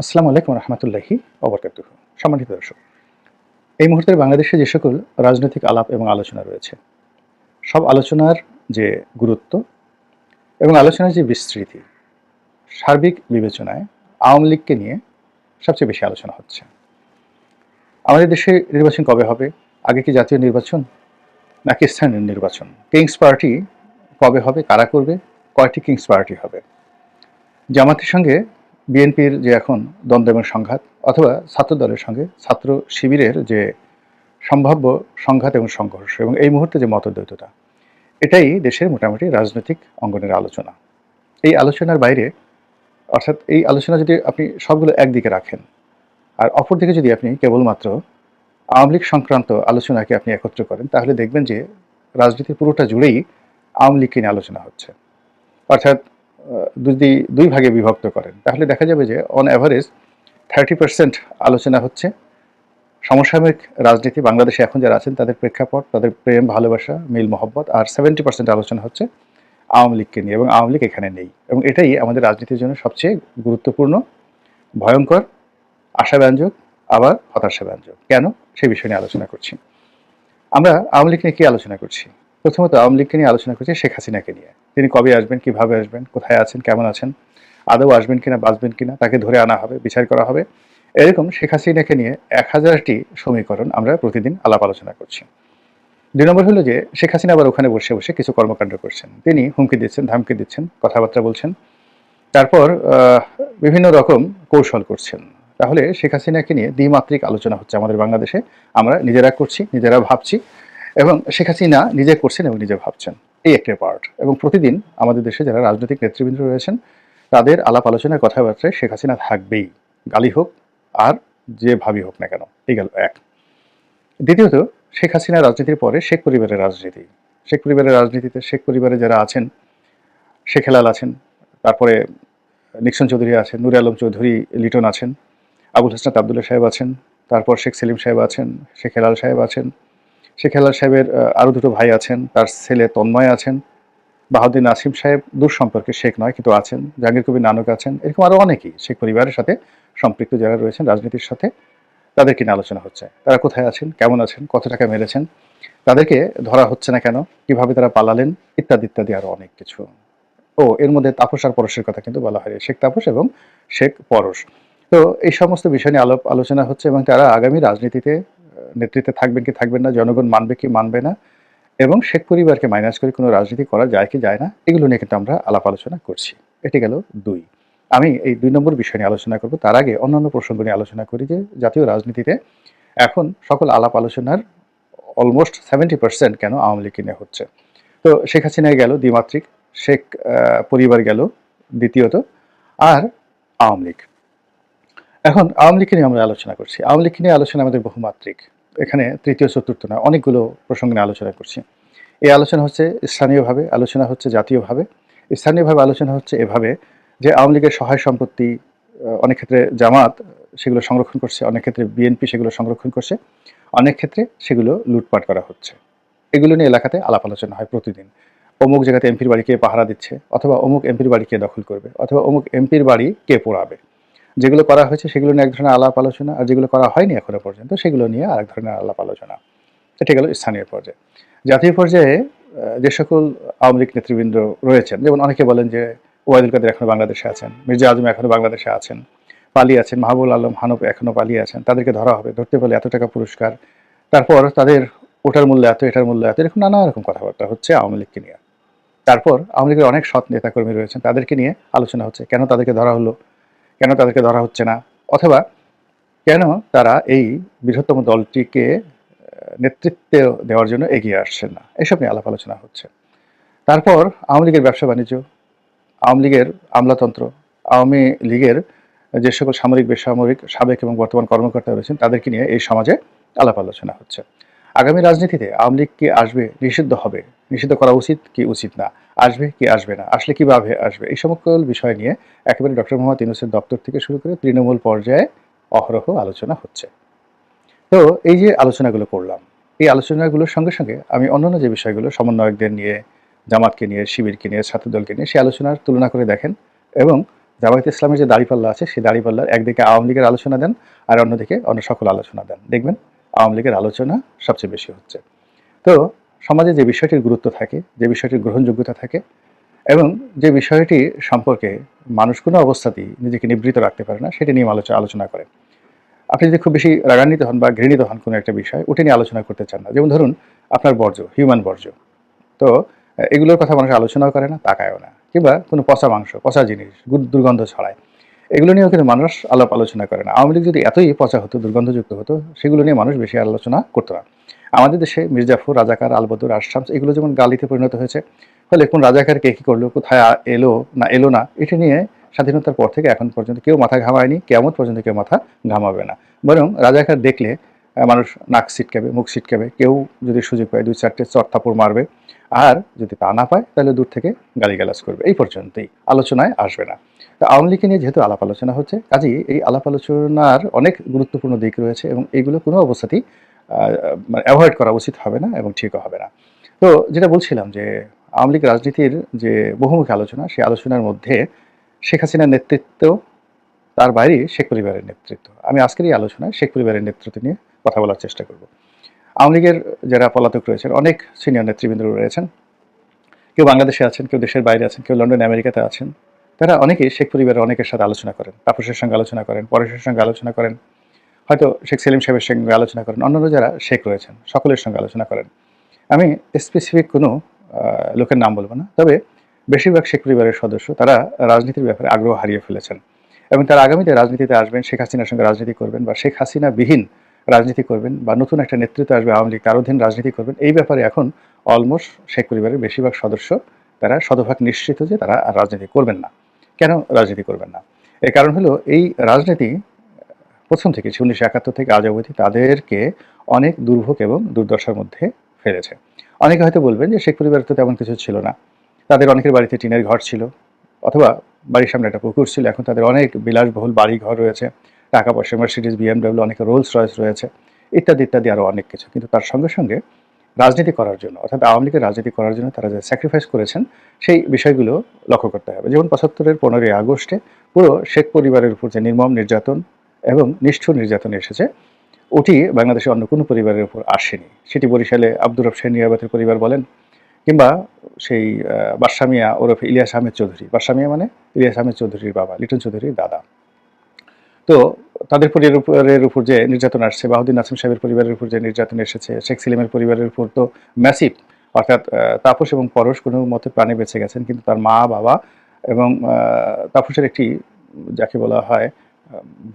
আসসালামু আলাইকুম রহমতুল্লাহি অবরকাত সম্মানিত দর্শক, এই মুহূর্তে বাংলাদেশে যে সকল রাজনৈতিক আলাপ এবং আলোচনা রয়েছে, সব আলোচনার যে গুরুত্ব এবং আলোচনার যে বিস্তৃতি, সার্বিক বিবেচনায় আওয়ামী লীগকে নিয়ে সবচেয়ে বেশি আলোচনা হচ্ছে। আমাদের দেশে নির্বাচন কবে হবে? আগে কি জাতীয় নির্বাচন নাকি স্থানীয় নির্বাচন? কিংস পার্টি কবে হবে? কারা করবে? কয়টি কিংস পার্টি হবে? জামাতের সঙ্গে বিএনপির যে এখন দ্বন্দ্ব এবং সংঘাত অথবা ছাত্র দলের সঙ্গে ছাত্র শিবিরের যে সম্ভাব্য সংঘাত এবং সংঘর্ষ এবং এই মুহূর্তে যে মতদ্বৈততা, এটাই দেশের মোটামুটি রাজনৈতিক অঙ্গনের আলোচনা। এই আলোচনার বাইরে, অর্থাৎ এই আলোচনা যদি আপনি সবগুলো একদিকে রাখেন, আর অপরদিকে যদি আপনি কেবলমাত্র আওয়ামী লীগ সংক্রান্ত আলোচনাকে আপনি একত্র করেন, তাহলে দেখবেন যে রাজনীতির পুরোটা জুড়েই আওয়ামী লীগকে নিয়ে আলোচনা হচ্ছে। অর্থাৎ যদি দুই ভাগে বিভক্ত করেন, তাহলে দেখা যাবে যে অন অ্যাভারেজ থার্টি পার্সেন্ট আলোচনা হচ্ছে। সমসাময়িক রাজনীতি, বাংলাদেশে এখন যারা আছেন, তাদের প্রেক্ষাপট, তাদের প্রেম, ভালোবাসা, মিল মহব্বত, আর সেভেন্টি পার্সেন্ট আলোচনা হচ্ছে আওয়ামী লীগকে নিয়ে, এবং আওয়ামী লীগ এখানে নেই। এবং এটাই আমাদের রাজনীতির জন্য সবচেয়ে গুরুত্বপূর্ণ, ভয়ঙ্কর, আশাব্যঞ্জক, আবার হতাশাব্যঞ্জক। কেন? সেই বিষয় নিয়ে আলোচনা করছি। আমরা আওয়ামী লীগ নিয়ে কী আলোচনা করছি? প্রথমত আওয়ামী লীগকে নিয়ে আলোচনা করছি শেখ হাসিনাকে নিয়ে। তিনি কবে আসবেন, কীভাবে আসবেন, কোথায় আছেন, কেমন আছেন, আদৌ আসবেন কিনা, বাঁচবেন কিনা, তাকে ধরে আনা হবে, বিচার করা হবে, এরকম শেখ হাসিনাকে নিয়ে এক হাজারটি সমীকরণ আমরা প্রতিদিন আলাপ আলোচনা করছি। দুই নম্বর হলো যে, শেখ হাসিনা আবার ওখানে বসে বসে কিছু কর্মকাণ্ড করছেন। তিনি হুমকি দিচ্ছেন, ধামকি দিচ্ছেন, কথাবার্তা বলছেন। তারপর বিভিন্ন রকম কৌশল করছেন। তাহলে শেখ হাসিনাকে নিয়ে দ্বিমাত্রিক আলোচনা হচ্ছে আমাদের বাংলাদেশে। আমরা নিজেরা করছি, নিজেরা ভাবছি। এবং শেখ হাসিনা নিজে করছেন এবং নিজে ভাবছেন। এই একটা পার্ট এবং প্রতিদিন আমাদের দেশে যারা রাজনৈতিক নেতৃবৃন্দ রয়েছেন, তাদের আলাপ আলোচনার কথাবার্তায় শেখ হাসিনা থাকবেই। গালি হোক আর যে ভাবি হোক না কেন, এই গেল এক। দ্বিতীয়ত, শেখ হাসিনা রাজনীতির পরে শেখ পরিবারের রাজনীতি। শেখ পরিবারের রাজনীতিতে শেখ পরিবারে যারা আছেন, শেখ হেলাল আছেন, তারপরে নিক্সন চৌধুরী আছেন, নুরে আলম চৌধুরী, লিটন আছেন, আবুল হাসনাত আবদুল্লাহ সাহেব আছেন, তারপর শেখ সেলিম সাহেব আছেন, শেখ হেলাল সাহেব আছেন শেখ হেলাল সাহেবের আরও দুটো ভাই আছেন, তার ছেলে তন্ময় আছেন বাহাউদ্দিন নাসিম সাহেব দূর সম্পর্কে শেখ নয়, কিন্তু আছেন, জাহাঙ্গীর কবির নানক আছেন, এরকম আরও অনেকেই শেখ পরিবারের সাথে সম্পৃক্ত যারা রয়েছেন, রাজনীতির সাথে তাদেরকে নিয়ে আলোচনা হচ্ছে। তারা কোথায় আছেন, কেমন আছেন, কত টাকা মেরেছেন, তাদেরকে ধরা হচ্ছে না কেন, কীভাবে তারা পালালেন, ইত্যাদি ইত্যাদি আরও অনেক কিছু। ও, এর মধ্যে তাপস আর পরশের কথা কিন্তু বলা হয়, শেখ তাপস এবং শেখ পরশ। তো এই সমস্ত বিষয় নিয়ে আলাপ আলোচনা হচ্ছে এবং তারা আগামী রাজনীতিতে নেতৃত্বে থাকবেন কি থাকবেন না, জনগণ মানবে কি মানবে না, এবং শেখ পরিবারকে মাইনাস করে কোনো রাজনীতি করা যায় কি যায় না, এগুলো নিয়ে কিন্তু আমরা আলাপ আলোচনা করছি। এটি গেল দুই। আমি এই দুই নম্বর বিষয় নিয়ে আলোচনা করব, তার আগে অন্যান্য প্রসঙ্গ নিয়ে আলোচনা করি যে জাতীয় রাজনীতিতে এখন সকল আলাপ আলোচনার অলমোস্ট সেভেন্টি পার্সেন্ট কেন আওয়ামী লীগ নিয়ে হচ্ছে। তো শেখ হাসিনায় গেল দ্বিমাত্রিক, শেখ পরিবার গেল দ্বিতীয়ত, আর আওয়ামী লীগ। এখন আওয়ামী লীগ নিয়ে আমরা আলোচনা করছি। আওয়ামী লীগ নিয়ে আলোচনা আমাদের বহুমাত্রিক। এখানে তৃতীয়, চতুর্থ না অনেকগুলো প্রসঙ্গ নিয়ে আলোচনা করছি। এই আলোচনা হচ্ছে স্থানীয়ভাবে, আলোচনা হচ্ছে জাতীয়ভাবে। স্থানীয়ভাবে আলোচনা হচ্ছে এভাবে যে আওয়ামী লীগের সহায় সম্পত্তি অনেক ক্ষেত্রে জামাত সেগুলো সংরক্ষণ করছে, অনেক ক্ষেত্রে বিএনপি সেগুলো সংরক্ষণ করছে, অনেক ক্ষেত্রে সেগুলো লুটপাট করা হচ্ছে। এগুলো নিয়ে এলাকাতে আলাপ আলোচনা হয় প্রতিদিন। অমুক জায়গাতে এমপির বাড়ি কে পাহারা দিচ্ছে, অথবা অমুক এমপির বাড়ি কে দখল করবে, অথবা অমুক এমপির বাড়ি কে পোড়াবে। যেগুলো করা হয়েছে সেগুলো নিয়ে এক ধরনের আলাপ আলোচনা, আর যেগুলো করা হয়নি এখনও পর্যন্ত, সেগুলো নিয়ে আরেক ধরনের আলাপ আলোচনা। এটা গেল স্থানীয় পর্যায়ে। জাতীয় পর্যায়ে যে সকল আওয়ামী লীগ নেতৃবৃন্দ রয়েছেন, যেমন অনেকে বলেন যে ওয়াইদুল কাদের এখনও বাংলাদেশে আছেন, মির্জা আজম এখনও বাংলাদেশে আছেন, পালিয়ে আছেন মাহবুল আলম হানফ এখনও পালিয়ে আছেন, তাদেরকে ধরা হবে, ধরতে পারলে এত টাকা পুরস্কার। তারপর তাদের ওটার মূল্য এত, এটার মূল্য এত, এরকম নানা রকম কথাবার্তা হচ্ছে আওয়ামী লীগকে নিয়ে। তারপর আওয়ামী লীগের অনেক সৎ নেতাকর্মী রয়েছেন, তাদেরকে নিয়ে আলোচনা হচ্ছে, কেন তাদেরকে ধরা হলো? কেন তাদেরকে ধরা হচ্ছে না? অথবা কেন তারা এই বৃহত্তম দলটিকে নেতৃত্ব দেওয়ার জন্য এগিয়ে আসছেন না? এসব নিয়ে আলাপ আলোচনা হচ্ছে। তারপর আওয়ামী লীগের ব্যবসা বাণিজ্য, আওয়ামী লীগের আমলাতন্ত্র, আওয়ামী লীগের যে সকল সামরিক, বেসামরিক, সাবেক এবং বর্তমান কর্মকর্তা রয়েছেন, তাদেরকে নিয়ে এই সমাজে আলাপ আলোচনা হচ্ছে। আগামী রাজনীতিতে আওয়ামী লীগ কি আসবে, নিষিদ্ধ হবে? নিষিদ্ধ করা উচিত কি উচিত না, আসবে কি আসবে না, আসলে কীভাবে আসবে, এই সকল বিষয় নিয়ে একেবারে ডক্টর মোহাম্মদ ইউনুসের দপ্তর থেকে শুরু করে তৃণমূল পর্যায়ে অহরহ আলোচনা হচ্ছে। তো এই যে আলোচনাগুলো করলাম, এই আলোচনাগুলোর সঙ্গে সঙ্গে আমি অন্যান্য যে বিষয়গুলো সমন্বয়কদের নিয়ে, জামাতকে নিয়ে, শিবিরকে নিয়ে, ছাত্রদলকে নিয়ে, সেই আলোচনার তুলনা করে দেখেন এবং জামায়াত ইসলামের যে দাড়িপাল্লা আছে, সেই দাড়িপাল্লার একদিকে আওয়ামী লীগের আলোচনা দেন আর অন্যদিকে অন্য সকল আলোচনা দেন। দেখবেন, আওয়ামী লীগের আলোচনা সবচেয়ে বেশি হচ্ছে। তো সমাজে যে বিষয়টির গুরুত্ব থাকে, যে বিষয়টির গ্রহণযোগ্যতা থাকে এবং যে বিষয়টি সম্পর্কে মানুষ কোনো অবস্থাতেই নিজেকে নিবৃত রাখতে পারে না, সেটি নিয়ে আলোচনা আলোচনা করে। আপনি যদি খুব বেশি রাগান্বিত হন বা ঘৃণিত হন কোনো একটা বিষয়, ওটা নিয়ে আলোচনা করতে চান না। যেমন ধরুন, আপনার বর্জ্য হিউম্যান বর্জ্য। তো এগুলোর কথা মানুষ আলোচনাও করে না, তাকায়ও না। কিংবা কোনো পচা মাংস, পচা জিনিস দুর্গন্ধ ছড়ায়, এগুলো নিয়েও কিন্তু মানুষ আলাপ আলোচনা করে না। আওয়ামী লীগ যদি এতই পচা হতো, দুর্গন্ধযুক্ত হতো, সেগুলো নিয়ে মানুষ বেশি আলোচনা করতো না। আমাদের দেশে মির্জাফর, রাজাকার, আলবদর আশরামস এগুলো যেমন গালিতে পরিণত হয়েছে, ফলে কোন রাজাকার কে কী করল, কোথায় এলো না এলো না, এটা নিয়ে স্বাধীনতার পর থেকে এখন পর্যন্ত কেউ মাথা ঘামায়নি কেমন পর্যন্ত কেউ মাথা ঘামাবে না। বরং রাজাকার দেখলে মানুষ নাক ছিটকাবে, মুখ ছিটকাবে, কেউ যদি সুযোগ পায় দুই চারটে চট থাপড় মারবে, আর যদি তা না পায়, তাহলে দূর থেকে গালিগালাজ করবে। এই পর্যন্তই, আলোচনায় আসবে না। তো আওয়ামী লীগকে নিয়ে যেহেতু আলাপ আলোচনা হচ্ছে, কাজেই এই আলাপ আলোচনার অনেক গুরুত্বপূর্ণ দিক রয়েছে এবং এইগুলো কোনো অবস্থাতেই মানে অ্যাভয়েড করা উচিত হবে না এবং ঠিকও হবে না। তো যেটা বলছিলাম যে আওয়ামী লীগ রাজনীতির যে বহুমুখী আলোচনা, সেই আলোচনার মধ্যে শেখ হাসিনার নেতৃত্ব, তার বাইরে শেখ পরিবারের নেতৃত্ব। আমি আজকের এই আলোচনায় শেখ পরিবারের নেতৃত্ব নিয়ে কথা বলার চেষ্টা করব। আওয়ামী লীগের যারা পলাতক রয়েছেন, অনেক সিনিয়র নেতৃবৃন্দ রয়েছেন, কেউ বাংলাদেশে আছেন, কেউ দেশের বাইরে আছেন, কেউ লন্ডন, আমেরিকাতে আছেন, তারা অনেকেই শেখ পরিবারের অনেকের সাথে আলোচনা করেন, তাপসের সঙ্গে আলোচনা করেন, পরেশের সঙ্গে আলোচনা করেন। হয়তো শেখ সেলিম সাহেবের সঙ্গে আলোচনা করেন, অন্যান্য যারা শেখ রয়েছেন, সকলের সঙ্গে আলোচনা করেন। আমি স্পেসিফিক কোনো লোকের নাম বলব না, তবে বেশিরভাগ শেখ পরিবারের সদস্য তারা রাজনীতির ব্যাপারে আগ্রহ হারিয়ে ফেলেছেন এবং তারা আগামীতে রাজনীতিতে আসবেন, শেখ হাসিনার সঙ্গে রাজনীতি করবেন বা শেখ হাসিনা বিহীন রাজনীতি করবেন বা নতুন একটা নেতৃত্ব আসবে আওয়ামী লীগ তার অধীন রাজনীতি করবেন, এই ব্যাপারে এখন অলমোস্ট শেখ পরিবারের বেশিরভাগ সদস্য তারা শতভাগ নিশ্চিত যে তারা আর রাজনীতি করবেন না। কেন রাজনীতি করবেন না? এর কারণ হলো এই রাজনীতি প্রথম থেকে উনিশশো একাত্তর থেকে আজ অবধি তাদেরকে অনেক দুর্ভোগ এবং দুর্দশার মধ্যে ফেলেছে। অনেকে হয়তো বলবেন যে শেখ পরিবারের তো তেমন কিছু ছিল না। তাদের অনেকের বাড়িতে টিনের ঘর ছিল অথবা বাড়ির সামনে একটা পুকুর ছিল। এখন তাদের অনেক বিলাসবহুল বাড়ি ঘর রয়েছে। টাকা পয়সা মার্সিডিজ বিএমডাব্লিউ অনেক রোলস রয়েস রয়েছে। ইত্যাদি ইত্যাদি আরও অনেক কিছু। কিন্তু তার সঙ্গে সঙ্গে রাজনীতি করার জন্য অর্থাৎ আওয়ামী লীগের রাজনীতি করার জন্য তারা যে স্যাক্রিফাইস করেছেন, সেই বিষয়গুলো লক্ষ্য করতে হবে। যেমন পঁচাত্তরের পনেরোই আগস্টে পুরো শেখ পরিবারের উপর যে নির্মম নির্যাতন এবং নিষ্ঠুর নির্যাতন এসেছে। ওটি বাংলাদেশের অন্য কোনো পরিবারের উপর আসেনি। সেটি বরিশালে আব্দুর রব সেন নিয়াবাতের পরিবার বলেন কিংবা সেই আহ, বাদশা মিয়া ওরফে ইলিয়াস আহমেদ চৌধুরী। বাদশা মিয়া মানে ইলিয়াস আহমেদ চৌধুরীর বাবা লিটন চৌধুরীর দাদা। তো তাদের পরিবারের উপর যে নির্যাতন আসছে বাহুদ্দিন নাসিম সাহেবের পরিবারের উপর যে নির্যাতন এসেছে শেখ সেলিমের পরিবারের উপর তো ম্যাসিভ অর্থাৎ তাপস এবং পরশ কোনো মতে প্রাণে বেঁচে গেছেন কিন্তু তার মা বাবা এবং তাপসের একটি যাকে বলা হয়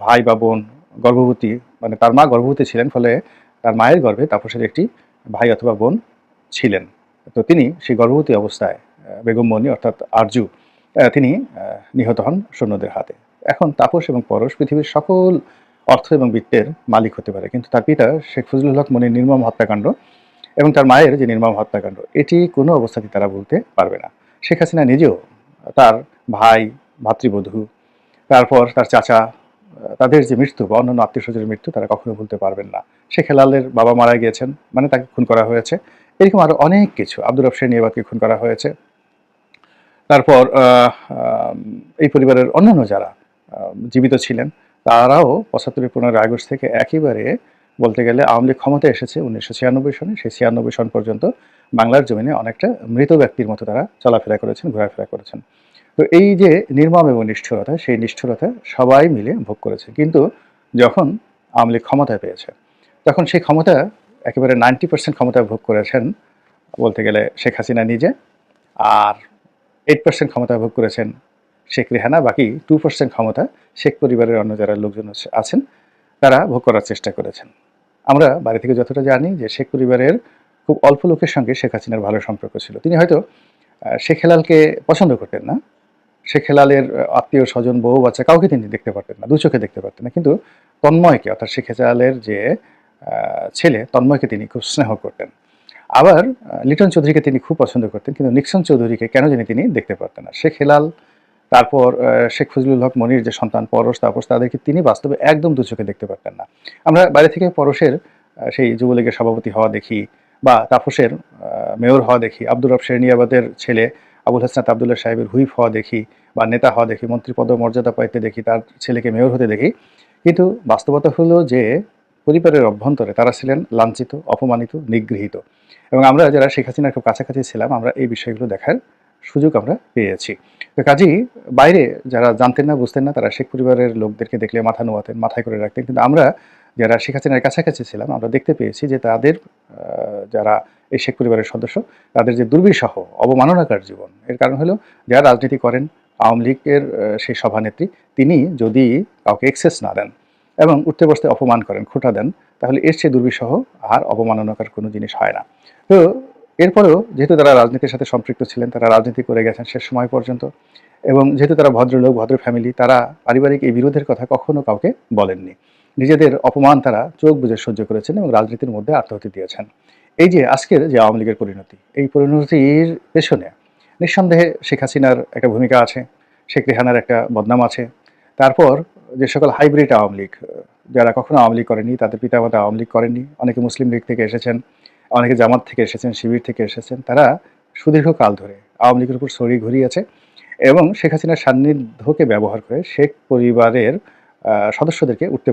ভাই বা বোন গর্ভবতী মানে তার মা গর্ভবতী ছিলেন ফলে তার মায়ের গর্ভে তাপসের একটি ভাই অথবা বোন ছিলেন। তো তিনি সেই গর্ভবতী অবস্থায় বেগম মনি অর্থাৎ আরজু তিনি নিহত হন সৈন্যদের হাতে। এখন তাপস এবং পরশ পৃথিবীর সকল অর্থ এবং বৃত্তের মালিক হতে পারে, কিন্তু তার পিতা শেখ ফজলুল হক মনির নির্মম হত্যাকাণ্ড এবং তার মায়ের যে নির্মম হত্যাকাণ্ড, এটি কোনো অবস্থাতেই তারা বলতে পারবে না। শেখ হাসিনা নিজেও তার ভাই, ভাতৃবধূ, তারপর তার চাচা তাদের যে মৃত্যু বা অন্যান্য আত্মীয় স্বজনের মৃত্যু, তারা কখনো ভুলতে পারবেন না। শেখ হেলালের বাবা মারা গিয়েছেন মানে তাকে খুন করা হয়েছে। এরকম আরও অনেক কিছু আব্দুর রব নিয়াবাদকে খুন করা হয়েছে। তারপর এই পরিবারের অন্যান্য যারা জীবিত ছিলেন, তারাও পঁচাত্তরের পনেরোই আগস্ট থেকে একেবারে বলতে গেলে আওয়ামী লীগ ক্ষমতা এসেছে উনিশশো ছিয়ানব্বই সনে। সেই ছিয়ানব্বই সন পর্যন্ত বাংলার জমিনে অনেকটা মৃত ব্যক্তির মতো তারা চলাফেরা করেছেন, ঘোরাফেরা করেছেন। তো এই যে নির্মম এবং নিষ্ঠুরতা, সেই নিষ্ঠুরতা সবাই মিলে ভোগ করেছে। কিন্তু যখন আওয়ামী ক্ষমতা পেয়েছে, তখন সেই ক্ষমতা একেবারে নাইনটি পার্সেন্ট ক্ষমতা ভোগ করেছেন বলতে গেলে শেখ হাসিনা নিজে, আর এইট পার্সেন্ট ক্ষমতা ভোগ করেছেন শেখ রেহানা, বাকি টু পার্সেন্ট ক্ষমতা শেখ পরিবারের অন্য যারা লোকজন আছেন, তারা ভোগ করার চেষ্টা করেছেন। আমরা বাড়ি থেকে যতটা জানি যে শেখ পরিবারের খুব অল্প লোকের সঙ্গে শেখ হাসিনার ভালো সম্পর্ক ছিল। তিনি হয়তো শেখ হেলালকে পছন্দ করতেন না শেখ হেলালের আত্মীয় স্বজন বউ বাচ্চা কাউকে তিনি দেখতে পারতেন না, দু চোখে দেখতে পারতেন না। কিন্তু তন্ময়কে, অর্থাৎ শেখ হেলালের যে ছেলে, তন্ময়কে তিনি খুব স্নেহ করতেন। আবার লিটন চৌধুরীকে তিনি খুব পছন্দ করতেন, কিন্তু নিক্সন চৌধুরীকে কেন জানি তিনি দেখতে পারতেন না। শেখ হেলাল, তারপর শেখ ফজলুল হক মনির যে সন্তান, পরশ, তাপস, তাদেরকে তিনি বাস্তবে একদম দু চোখে দেখতে পারতেন না। আমরা বাইরে থেকে পরশের সেই যুবলীগের সভাপতি হওয়া দেখি বা তাপসের মেয়র হওয়া দেখি, আব্দুর রব শেরনিয়াবাদের ছেলে আবুল হাসনাত আবদুল্লাহ সাহেবের হুইপ হওয়া দেখি বা নেতা হওয়া দেখি মন্ত্রী পদ মর্যাদা পাইতে দেখি, তার ছেলেকে মেয়র হতে দেখি। কিন্তু বাস্তবতা হলো যে পরিবারের অভ্যন্তরে তারা ছিলেন লাঞ্ছিত, অপমানিত, নিগৃহীত। এবং আমরা যারা শেখ হাসিনার খুব কাছাকাছি ছিলাম, আমরা এই বিষয়গুলো দেখার সুযোগ আমরা পেয়েছি। তো কাজেই বাইরে যারা জানতেন না, বুঝতেন না, তারা শেখ পরিবারের লোকদেরকে দেখলে মাথা নোয়াতেন, মাথায় করে রাখতেন। কিন্তু আমরা যারা শেখ হাসিনার কাছাকাছি ছিলাম, আমরা দেখতে পেয়েছি যে তাদের যারা এই শেখ পরিবারের সদস্য, তাদের যে দুর্বিষহ, অবমাননাকার জীবন, এর কারণ হলো যারা রাজনীতি করেন, আওয়ামী লীগের সেই সভানেত্রী, তিনি যদি কাউকে এক্সেস না দেন এবং উঠতে বসতে অপমান করেন, খোটা দেন, তাহলে এর চেয়ে দুর্বিষহ আর অবমাননাকার কোনো জিনিস হয় না। তো এরপরেও যেহেতু তারা রাজনীতির সাথে সম্পৃক্ত ছিলেন, তারা রাজনীতি করে গেছেন শেষ সময় পর্যন্ত, এবং যেহেতু তারা ভদ্রলোক, ভদ্র ফ্যামিলি তারা পারিবারিক এই বিরোধের কথা কখনো কাউকে বলেননি। নিজেদের অপমান তারা চোখ বুঝে সহ্য করেছেন এবং রাজনীতির মধ্যে আত্মহতি দিয়েছেন। এই যে আজকের যে আওয়ামী লীগের পরিণতি, এই পরিণতির পেছনে নিঃসন্দেহে শেখ হাসিনার একটা ভূমিকা আছে, শেখ রেহানার একটা বদনাম আছে। তারপর যে সকল হাইব্রিড আওয়ামী লীগ, যারা কখনো আওয়ামী লীগ করেনি, তাদের পিতামাতা আওয়ামী লীগ করেননি, অনেকে মুসলিম লীগ থেকে এসেছেন, অনেকে জামাত থেকে এসেছেন, শিবির থেকে এসেছেন, তারা সুদীর্ঘকাল ধরে আওয়ামী লীগের উপর ছড়ি ঘুরিয়েছে এবং শেখ হাসিনার সান্নিধ্যকে ব্যবহার করে শেখ পরিবারের সদস্যদেরকে উঠতে